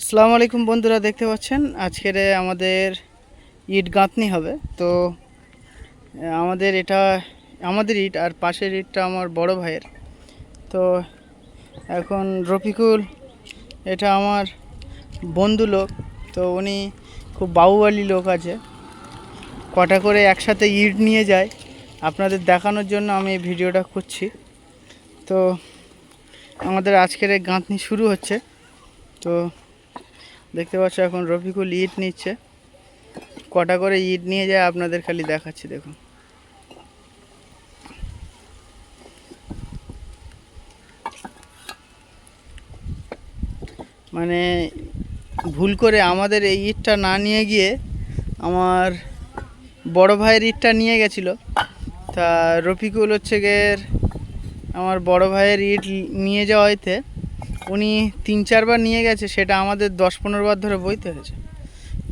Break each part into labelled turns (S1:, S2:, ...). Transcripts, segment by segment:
S1: আসসালামু আলাইকুম বন্ধুরা, দেখতে পাচ্ছেন? আজকের আমাদের ইট গাঁথনি হবে। তো আমাদের এটা, আমাদের ইট আর পাশের ইটটা আমার বড় ভাইয়ের। তো, এখন রফিকুল, এটা আমার বন্ধু লোক। তো, উনি খুব বাহুবালি লোক আছে। কটা করে একসাথে ইট নিয়ে যায়। আপনাদের দেখানোর জন্য আমি ভিডিওটা করছি। তো, আমাদের আজকের গাঁথনি শুরু হচ্ছে। তো দেখতে পাচ্ছ এখন রফিকুল ইট নিচ্ছে। কটা করে ইট নিয়ে যায় আপনাদের খালি দেখাচ্ছি, দেখুন। মানে ভুল করে আমাদের এই ইটটা না নিয়ে গিয়ে আমার বড় ভাইয়ের ইটটা নিয়ে গেছিল। তা রফিকুল হচ্ছে গিয়ে আমার বড় ভাইয়ের ইট নিয়ে যাওয়াইতে উনি তিন চারবার নিয়ে গেছে, সেটা আমাদের দশ পনেরো বার ধরে বইতে হয়েছে।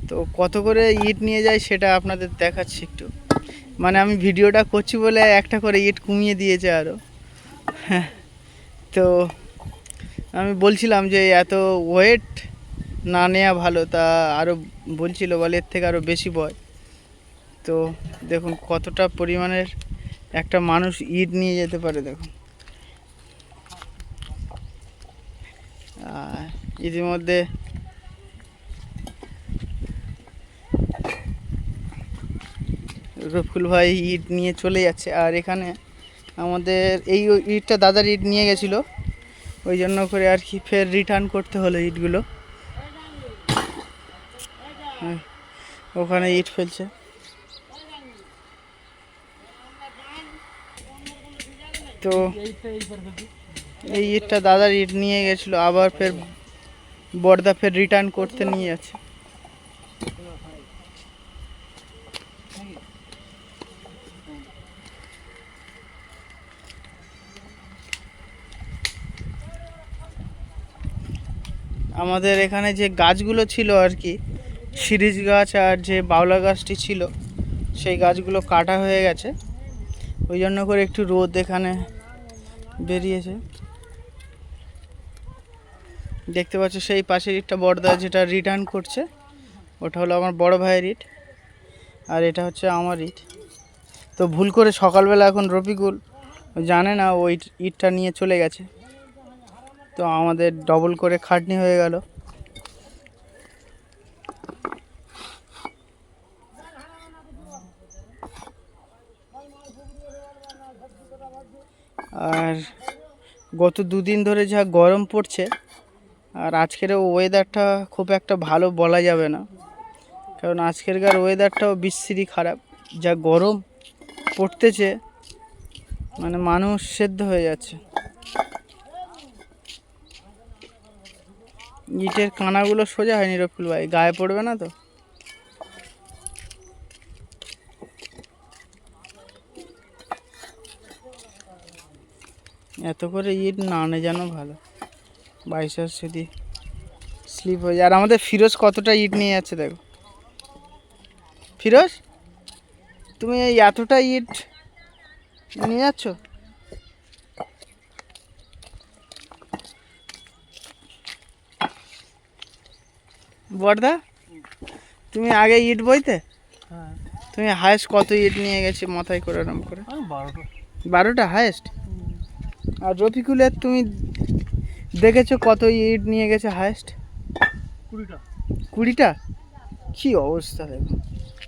S1: তো কত করে ইট নিয়ে যায় সেটা আপনাদের দেখাচ্ছি একটু। মানে আমি ভিডিওটা করছি বলে একটা করে ইট কমিয়ে দিয়েছে আরও তো আমি বলছিলাম যে এত ওয়েট না নেওয়া ভালো, তা আরও বলছিল বলে এর থেকে আরও বেশি বয়। তো দেখুন কতটা পরিমাণের একটা মানুষ ইট নিয়ে যেতে পারে দেখুন আর ইতিমধ্যে রফুল ভাই ইট নিয়ে চলে যাচ্ছে। আর এখানে আমাদের এই ইটটা দাদার ইট নিয়ে গেছিল। ওই জন্য করে আর কি ফের রিটার্ন করতে হলো ইটগুলো। ওখানে ইট ফেলছে। তো এই ইটটা দাদার ইট নিয়ে গেছিল। আবার ফের বর্দা ফের রিটার্ন করতে নিয়ে যাচ্ছে আমাদের এখানে যে গাছগুলো ছিল আর কি শিরিষ গাছ আর যে বাউলা গাছটি ছিল, সেই গাছগুলো কাটা হয়ে গেছে। ওই জন্য করে একটু রোদ এখানে বেরিয়েছে। দেখতে পাচ্ছ সেই পাশের ইটটা বড়দা যেটা রিটার্ন করছে, ওটা হলো আমার বড় ভাইয়ের ইট আর এটা হচ্ছে আমার ইট। তো ভুল করে সকালবেলা এখন রফিকুল জানে না ওই ইটটা নিয়ে চলে গেছে। তো আমাদের ডবল করে খাটনি হয়ে গেল। আর গত দুদিন ধরে যা গরম পড়ছে আর আজকের ওয়েদারটা খুব একটা ভালো বলা যাবে না। কারণ আজকেরকার ওয়েদারটাও বিশ্রী খারাপ। যা গরম পড়তেছে মানে মানুষ সেদ্ধ হয়ে যাচ্ছে। ইটের কানাগুলো সোজা হয়নি রফিল ভাই, গায়ে পড়বে না তো? এত করে ইট না আনে যেন ভালো। বাইশাস যদি স্লিপ হয়ে যায়। আর আমাদের ফিরোজ কতটা ইট নিয়ে যাচ্ছে দেখো। ফিরোজ তুমি এই এতটা ইট নিয়ে যাচ্ছ? বর্দা তুমি আগে ইট বইতে?
S2: হ্যাঁ।
S1: তুমি হায়েস্ট কত ইট নিয়ে গেছে মাথায় করে এরম করে?
S2: বারোটা।
S1: বারোটা হায়েস্ট আর রফিকুলের তুমি দেখেছ কত ইট নিয়ে গেছে হায়েস্ট
S2: কুড়িটা।
S1: কুড়িটা? কী অবস্থা দেখো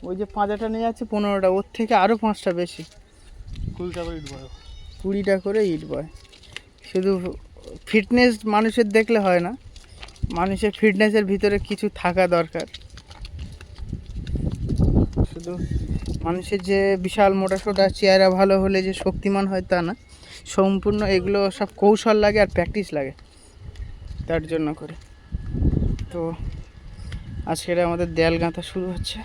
S1: ওই যে পাঁচাটা নিয়ে যাচ্ছে পনেরোটা। ওর থেকে আরও পাঁচটা বেশি।
S2: কুড়িটা করে ইট বড়
S1: কুড়িটা করে ইট বয়। শুধু ফিটনেস মানুষের দেখলে হয় না। মানুষের ফিটনেসের ভিতরে কিছু থাকা দরকার। শুধু মানুষের যে বিশাল মোটা সোটা চেহারা ভালো হলে যে শক্তিমান হয় তা না। সম্পূর্ণ এগুলো সব কৌশল লাগে আর প্র্যাকটিস লাগে। তার জন্য করে। তো আজকের আমাদের দেয়াল গাঁথা শুরু হচ্ছে।